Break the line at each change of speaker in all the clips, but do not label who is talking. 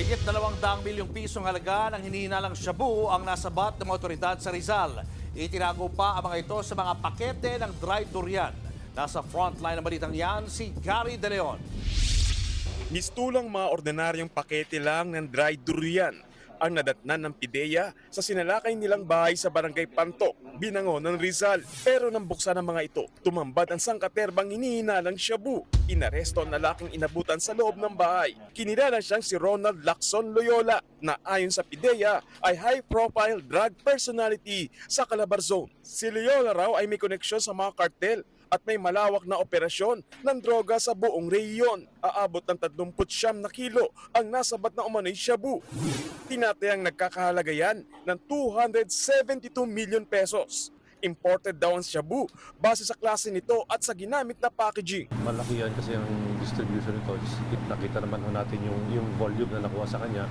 Higit 200 milyong pisong halaga ng hinihinalang shabu ang nasabat ng mga otoridad sa Rizal. Itinago pa ang mga ito sa mga pakete ng dried durian. Nasa frontline ng balitang yan si Gary De Leon.
Mistulang mga ordinaryong pakete lang ng dry durian ang nadatnan ng PIDEA sa sinalakay nilang bahay sa barangay Pantok, Binangon ng Rizal. Pero nang buksan ang mga ito, tumambad ang sangkaterbang hinihinalang shabu. Inaresto ang lalaking inabutan sa loob ng bahay. Kinilala siyang si Ronald Lacson Loyola na ayon sa PIDEA ay high-profile drug personality sa Calabar Zone. Si Loyola raw ay may koneksyon sa mga kartel at may malawak na operasyon ng droga sa buong rehiyon. Aabot ng 39 na kilo ang nasabat na umano'y shabu. Tinatayang nagkakahalaga yan ng 272 million pesos. Imported daw ang shabu base sa klase nito at sa ginamit na packaging.
Malaki yan kasi ang distribution nito. Nakita naman natin yung, yung volume na nakuha sa kanya.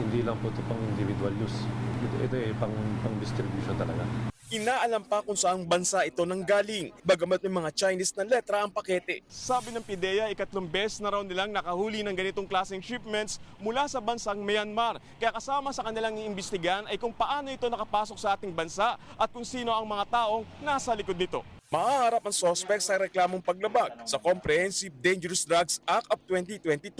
Hindi lang po ito pang individual use. Ito, ito eh, pang, pang distribution talaga.
Inaalam pa kung saang bansa ito nanggaling, bagamat may mga Chinese na letra ang pakete. Sabi ng PIDEA, ikatlong beses na raw nilang nakahuli ng ganitong klaseng shipments mula sa bansang Myanmar. Kaya kasama sa kanilang iimbestigan ay kung paano ito nakapasok sa ating bansa at kung sino ang mga taong nasa likod nito. Maaharap ang sospek sa reklamong paglabag sa Comprehensive Dangerous Drugs Act of 2022.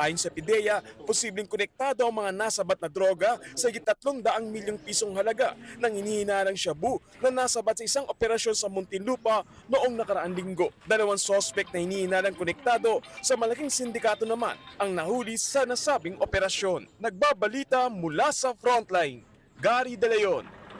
Ayon sa PIDEA, posibleng konektado ang mga nasabat na droga sa higit 300 milyong pisong halaga ng hinihinalang shabu na nasabat sa isang operasyon sa Muntinlupa noong nakaraang linggo. Dalawang sospek na hinihinalang konektado sa malaking sindikato naman ang nahuli sa nasabing operasyon. Nagbabalita mula sa frontline. Gary De Leon,